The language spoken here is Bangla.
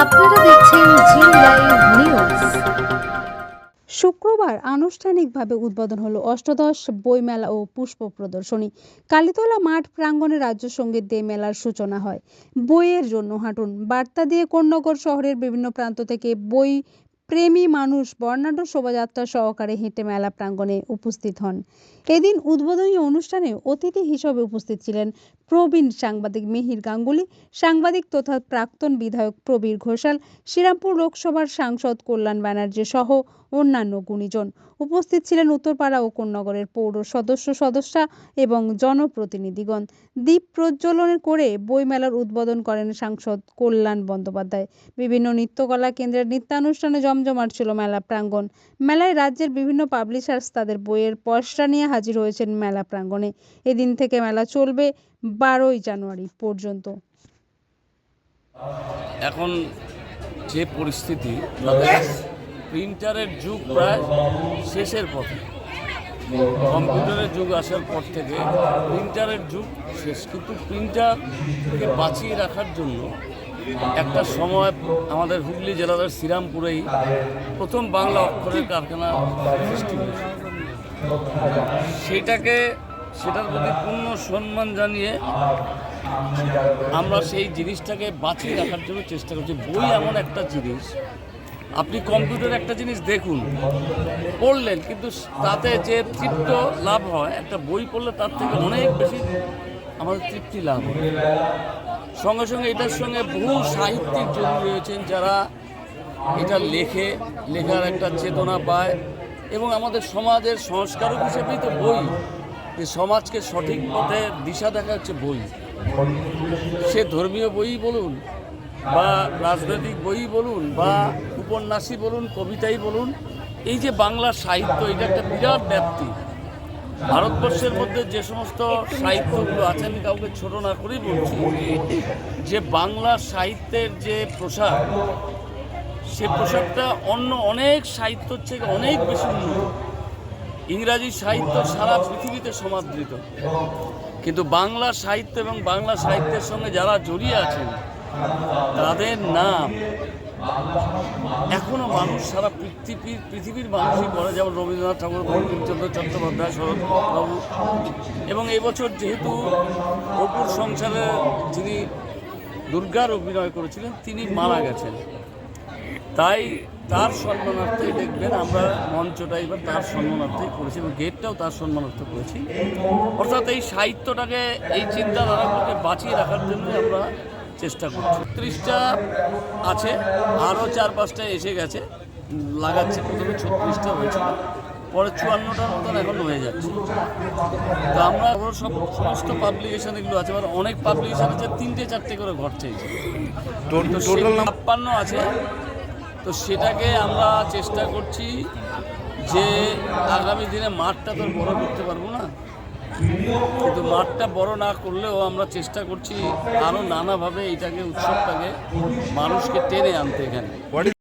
আপনারা দেখছেন জি লাইভ নিউজ শুক্রবার আনুষ্ঠানিকভাবে উদ্বোধন হলো অষ্টাদশ বইমেলা ও পুষ্প প্রদর্শনী। কালীতলা মাঠ প্রাঙ্গণে রাজ্য সংগীত দিয়ে মেলার সূচনা হয়। বইয়ের জন্য হাঁটুন। বার্তা দিয়ে কোন্নগর শহরের বিভিন্ন প্রান্ত থেকে বই প্রেমী মানুষ বর্ণাঢ্য শোভাযাত্রা সহকারে হেঁটে মেলা প্রাঙ্গণে উপস্থিত হন। এদিন উদ্বোধনী অনুষ্ঠানে অতিথি হিসেবে উপস্থিত ছিলেন প্রবীণ সাংবাদিক মিহির গাঙ্গুলি, সাংবাদিক তথা প্রাক্তন বিধায়ক প্রবীর ঘোষাল, শ্রীরামপুর লোকসভার সাংসদ কল্যাণ ব্যানার্জি সহ অন্যান্য গুণীজন। উপস্থিত ছিলেন উত্তরপাড়া ও কোন্নগরের পৌর সদস্য সদস্যা এবং জনপ্রতিনিধিগণ। দ্বীপ প্রজ্বলন করে বইমেলার উদ্বোধন করেন সাংসদ কল্যাণ বন্দ্যোপাধ্যায়। বিভিন্ন নৃত্যকলা কেন্দ্রের নৃত্যানুষ্ঠানে জমজমাট ছিল মেলা প্রাঙ্গণ। মেলায় রাজ্যের বিভিন্ন পাবলিশার্স তাদের বইয়ের পসরা নিয়ে হাজির হয়েছেন মেলা প্রাঙ্গণে। এদিন থেকে মেলা চলবে বারোই জানুয়ারি পর্যন্ত। এখন যে পরিস্থিতি প্রিন্টারের যুগ প্রায় শেষের পথে। কম্পিউটারের যুগ আসার পর থেকে প্রিন্টারের যুগ শেষ। কিন্তু প্রিন্টারকে বাঁচিয়ে রাখার জন্য একটা সময় আমাদের হুগলি জেলার শ্রীরামপুরেই প্রথম বাংলা অক্ষরের কারখানা সৃষ্টি হয়েছে। সেটাকে, সেটার প্রতি পূর্ণ সম্মান জানিয়ে আমরা সেই জিনিসটাকে বাঁচিয়ে রাখার জন্য চেষ্টা করছি। বই এমন একটা জিনিস আপনি কম্পিউটার একটা জিনিস দেখুন, পড়লেন, কিন্তু তাতে যে তৃপ্ত লাভ হয়, একটা বই পড়লে তার থেকে অনেক বেশি আমাদের তৃপ্তি লাভ হয়। সঙ্গে সঙ্গে এটার সঙ্গে বহু সাহিত্যিক জড়িত রয়েছেন যারা এটা লেখে, লেখার একটা চেতনা পায়, এবং আমাদের সমাজের সংস্কারক হিসেবেই তো বই। যে সমাজকে সঠিক পথে দিশা দেখা হচ্ছে বই। সে ধর্মীয় বই বলুন, বা রাজনৈতিক বই বলুন, বা উপন্যাসই বলুন, কবিতাই বলুন, এই যে বাংলা সাহিত্য, এটা একটা বিরাট ব্যাপ্তি। ভারতবর্ষের মধ্যে যে সমস্ত সাহিত্যগুলো আছে, আমি কাউকে ছোট না করেই বলছি, যে বাংলা সাহিত্যের যে প্রসার, সে প্রসারটা অন্য অনেক সাহিত্যর থেকে অনেক বেশি উন্নত। ইংরাজি সাহিত্য সারা পৃথিবীতে সমাদৃত। কিন্তু বাংলা সাহিত্য এবং বাংলা সাহিত্যের সঙ্গে যারা জড়িয়ে আছেন, তাদের নাম এখনও মানুষ সারা পৃথিবীর পৃথিবীর মানুষই করে যেমন রবীন্দ্রনাথ ঠাকুর বঙ্কিমচন্দ্র চট্টোপাধ্যায় শরৎবাবু এবং এবছর যেহেতু অপুর সংসারে যিনি দুর্গার অভিনয় করেছিলেন, তিনি মারা গেছেন। তাই তার সম্মানার্থেই দেখবেন আমরা মঞ্চটা এবার তার সম্মানার্থেই করেছি এবং গেটটাও তার সম্মানার্থ করেছি। অর্থাৎ এই সাহিত্যটাকে, এই চিন্তাধারাগুলোকে বাঁচিয়ে রাখার জন্য আমরা চেষ্টা করছি। ছত্রিশটা আছে আরও চার পাঁচটা এসে গেছে লাগাচ্ছে। প্রথমে ছত্রিশটা হয়েছিল পরে চুয়ান্নটার মতন এখন হয়ে যাচ্ছে। তো আমরা সব সমস্ত পাবলিকেশন এগুলো আছে এবার অনেক পাবলিকেশন আছে তিনটে চারটে করে ঘর চাইছে। ছাপ্পান্ন আছে। তো সেটাকে আমরা চেষ্টা করছি যে আগামী দিনে মাঠটা তো বড় করতে পারব না। কিন্তু মাঠটা বড় না করলেও আমরা চেষ্টা করছি আরও নানাভাবে এটাকে, উৎসবটাকে মানুষকে টেনে আনতে এখানে।